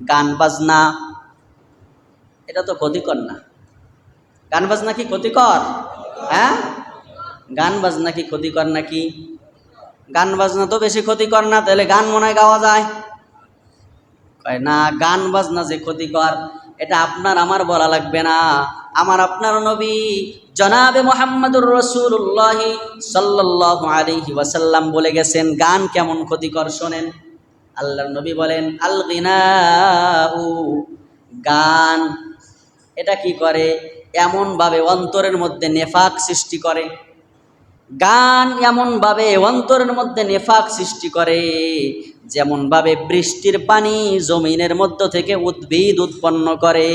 গান বাজনা, এটা তো ক্ষতিকর না। গান বাজনা কি ক্ষতিকর? হ্যাঁ? গান বাজনা কি ক্ষতিকর নাকি? গান বাজনা তো বেশি ক্ষতিকর না, তাহলে গান মনে গাওয়া যায়। কয় না, গান বাজনা যে ক্ষতিকর, এটা আপনার আমার বলা লাগবে না। আমার আপনার নবী জনাবে মোহাম্মদুর রসুল্লাহি সাল্লাহ আলহি ওয়াসাল্লাম বলে গেছেন, গান কেমন ক্ষতিকর শোনেন। আল্লাহর নবী বলেন আল গান। এটা কি করে? এমনভাবে অন্তরের মধ্যে নেফাক সৃষ্টি করে। গান এমনভাবে অন্তরের মধ্যে নেফাক সৃষ্টি করে, যেমনভাবে বৃষ্টির পানি জমিনের মধ্য থেকে উদ্ভিদ উৎপন্ন করে।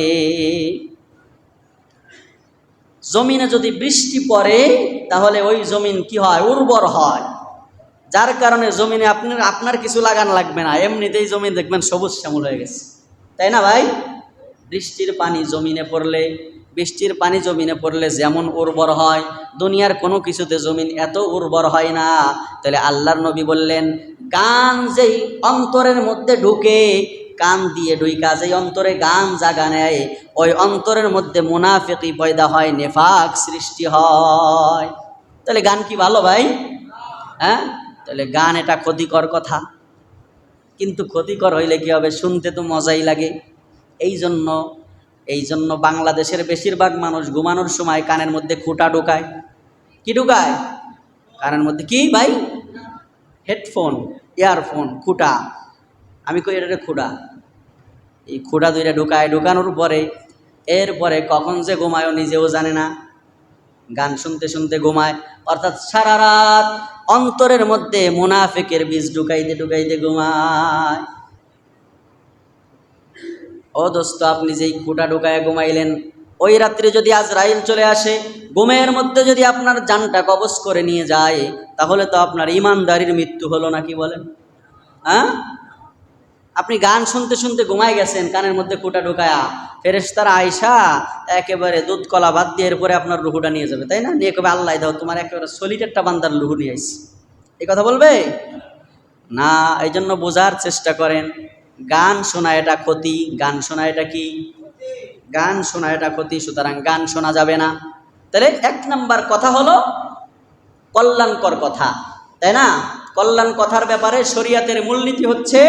জমিনে যদি বৃষ্টি পড়ে, তাহলে ওই জমিন কি হয়? উর্বর হয়। যার কারণে জমিনে আপনার আপনার কিছু লাগান লাগবে না। এমনিতেই জমি দেখবেন সবুজ শ্যামল হয়ে গেছে। তাই না ভাই? বৃষ্টির পানি জমিনে পড়লে, বৃষ্টির পানি জমিনে পড়লে যেমন উর্বর হয়, দুনিয়ার কোনো কিছুতে জমিন এত উর্বর হয় না। তাহলে আল্লাহর নবী বললেন, গান যেই অন্তরের মধ্যে ঢুকে কান দিয়ে ঢুইকা যেই অন্তরে গান জাগা নেয়, ওই অন্তরের মধ্যে মুনাফিকি পয়দা হয়, নেফাক সৃষ্টি হয়। তাহলে গান কি ভালো ভাই? হ্যাঁ? তাহলে গান এটা ক্ষতিকর কথা। কিন্তু ক্ষতিকর হইলে কী হবে? শুনতে তো মজাই লাগে। এই জন্য এই জন্য বাংলাদেশের বেশিরভাগ মানুষ ঘুমানোর সময় কানের মধ্যে খুঁটা ঢুকায়। কি ঢুকায়? কানের মধ্যে কি ভাই? হেডফোন, ইয়ারফোন, খুঁটা। আমি কই এটা খুঁড়া এই খুঁড়া দুইটা ঢুকায়। ঢুকানোর পরে, এরপরে কখন যে ঘুমায়ও নিজেও জানে না। গান শুনতে শুনতে ঘুমায়। অর্থাৎ সারা রাত অন্তরের মধ্যে মোনাফেকের বীজ ঢুকাইতে ঢুকাইতে ঘুমায়। ও দোস্ত, আপনি যেই কুটা ঢুকায় ঘুমাইলেন, ওই রাত্রে যদি আজরাইল চলে আসে, ঘুমের মধ্যে যদি আপনার জানটা কবচ করে নিয়ে যায়, তাহলে তো আপনার ইমানদারির মৃত্যু হলো নাকি বলেন? হ্যাঁ? আপনি গান শুনতে শুনতে ঘুমায় গেছেন, কানের মধ্যে কুটা ঢুকায়া। ফেরেশতারা আয়সা একেবারে দুধ কলা ভাত দিয়ে এরপরে আপনার রুহুটা নিয়ে যাবে, তাই না? নিয়ে কবে আল্লাহ দাও, তোমার একেবারে সলিটেরটা বান্দার লুহু নিয়ে আইসি। এই কথা বলবে? না এই জন্য বোঝার চেষ্টা করেন। গান শোনা এটা ক্ষতি, গান শোনা এটা কি? গান শোনা এটা ক্ষতি, সুতরাং গান শোনা যাবে না। তাহলে এক নাম্বার কথা হলো কল্যাণকর কথা, তাই না? কল্যাণ কথার ব্যাপারে শরিয়াতের মূলনীতি হচ্ছে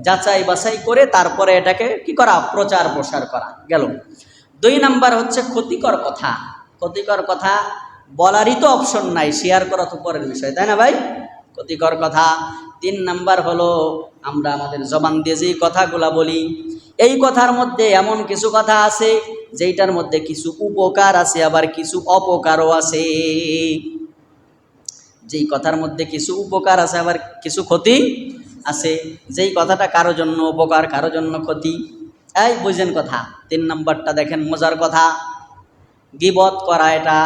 যাচাই বাছাই করে তারপরে এটাকে কি করা? প্রচার প্রসার করা। গেল। দুই নাম্বার হচ্ছে ক্ষতিকর কথা। ক্ষতিকর কথা বলারই তো অপশন নাই শেয়ার করা তো পরের বিষয়, তাই না ভাই? ক্ষতিকর কথা। তিন নাম্বার হলো আমরা আমাদের জবান দিয়ে যেই কথাগুলা বলি, এই কথার মধ্যে এমন কিছু কথা আছে যেইটার মধ্যে কিছু উপকার আছে, আবার কিছু অপকারও আছে। যেই কথার মধ্যে কিছু উপকার আছে, আবার কিছু ক্ষতি আছে। যেই কথাটা কারও জন্য উপকার, কারও জন্য ক্ষতি। এই বুঝেন কথা। তিন নম্বরটা দেখেন, মজার কথা। গিবত করা এটা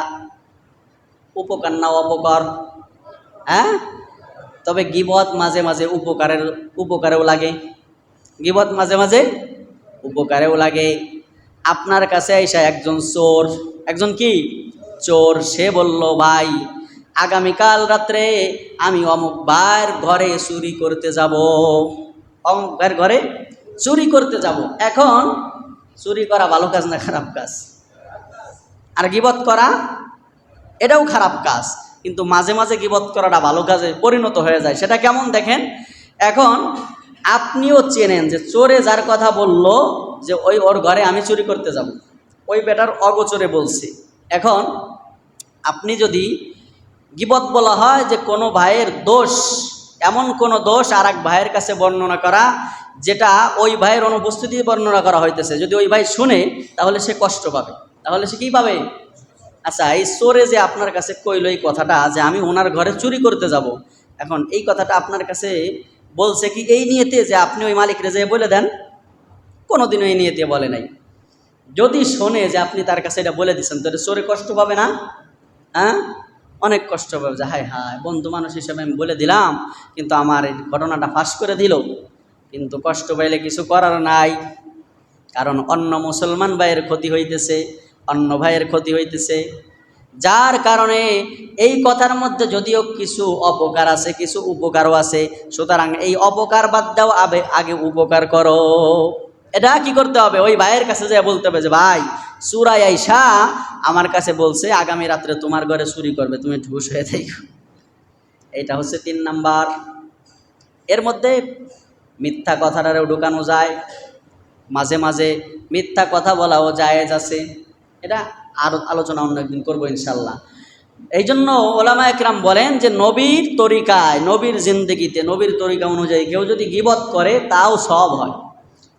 উপকার না অপকার? হ্যাঁ? তবে গিবত মাঝে মাঝে উপকারের, উপকারেও লাগে। গিবত মাঝে মাঝে উপকারেও লাগে। আপনার কাছে এসে একজন চোর, একজন কি? চোর, সে বলল, ভাই আগামীকাল রাত্রে আমি অমুক ভাইয়ের ঘরে চুরি করতে যাব। অমুক ভাইয়ের ঘরে চুরি করতে যাব। এখন চুরি করা ভালো কাজ না খারাপ কাজ? আর গিবত করা? এটাও খারাপ কাজ। কিন্তু মাঝে মাঝে গিবত করাটা ভালো কাজে পরিণত হয়ে যায়। সেটা কেমন দেখেন? এখন আপনিও চেনেন যে চোরে যার কথা বলল যে ওই ওর ঘরে আমি চুরি করতে যাব। ওই বেটার অগোচরে বলছে। এখন আপনি যদি গিবত বলা হয় যে কোনো ভাইয়ের দোষ, এমন কোনো দোষ আর এক ভাইয়ের কাছে বর্ণনা করা, যেটা ওই ভাইয়ের অনুপস্থিতি বর্ণনা করা হইতেছে। যদি ওই ভাই শুনে, তাহলে সে কষ্ট পাবে। তাহলে সে কী পাবে? আচ্ছা এই সোরে যে আপনার কাছে কইল এই কথাটা যে আমি ওনার ঘরে চুরি করতে যাব, এখন এই কথাটা আপনার কাছে বলছে কি এই নিয়েতে যে আপনি ওই মালিকরে যে বলে দেন? কোনোদিনও এই নিয়েতে বলে নাই। যদি শোনে যে আপনি তার কাছে এটা বলে দিচ্ছেন তাহলে সোরে কষ্ট পাবে না? হ্যাঁ? অনেক কষ্ট পাবে যে হায় হায়, বন্ধু মানুষ হিসেবে আমি বলে দিলাম, কিন্তু আমার এই ঘটনাটা ফাঁস করে দিল। কিন্তু কষ্ট পাইলে কিছু করার নাই। কারণ অন্য মুসলমান ভাইয়ের ক্ষতি হইতেছে, অন্য ভাইয়ের ক্ষতি হইতেছে। যার কারণে এই কথার মধ্যে যদিও কিছু অপকার আছে, কিছু উপকারও আছে, সুতরাং এই অপকার বাদ দাও, আবে আগে উপকার করো। এটা কি করতে হবে? ওই ভাইয়ের কাছে যা বলতে হবে যে, ভাই সুরাই আইসা আমার কাছে বলছে, আগামী রাত্রে তোমার ঘরে চুরি করবে, তুমি ঢুস হয়ে থাকো। এটা হচ্ছে তিন নাম্বার। এর মধ্যে মিথ্যা কথাটারেও ঢুকানো যায়। মাঝে মাঝে মিথ্যা কথা বলাও জায়েজ আছে। এটা আরও আলোচনা অন্য একদিন করব ইনশাল্লাহ এই জন্য ওলামা একরাম বলেন যে, নবীর তরিকায়, নবীর জিন্দগিতে, নবীর তরিকা অনুযায়ী কেউ যদি গিবত করে, তাও সব হয়।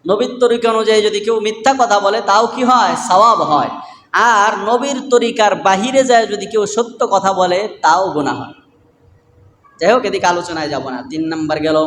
নবীর তরিকা অনুযায়ী যদি কেউ মিথ্যা কথা বলে, তাও কি হয়? সওয়াব হয়। আর নবীর তরিকার বাহিরে যায় যদি কেউ সত্য কথা বলে, তাও গোনা হয়। যাই হোক, এদিকে আলোচনায় যাব না। তিন নাম্বার গেল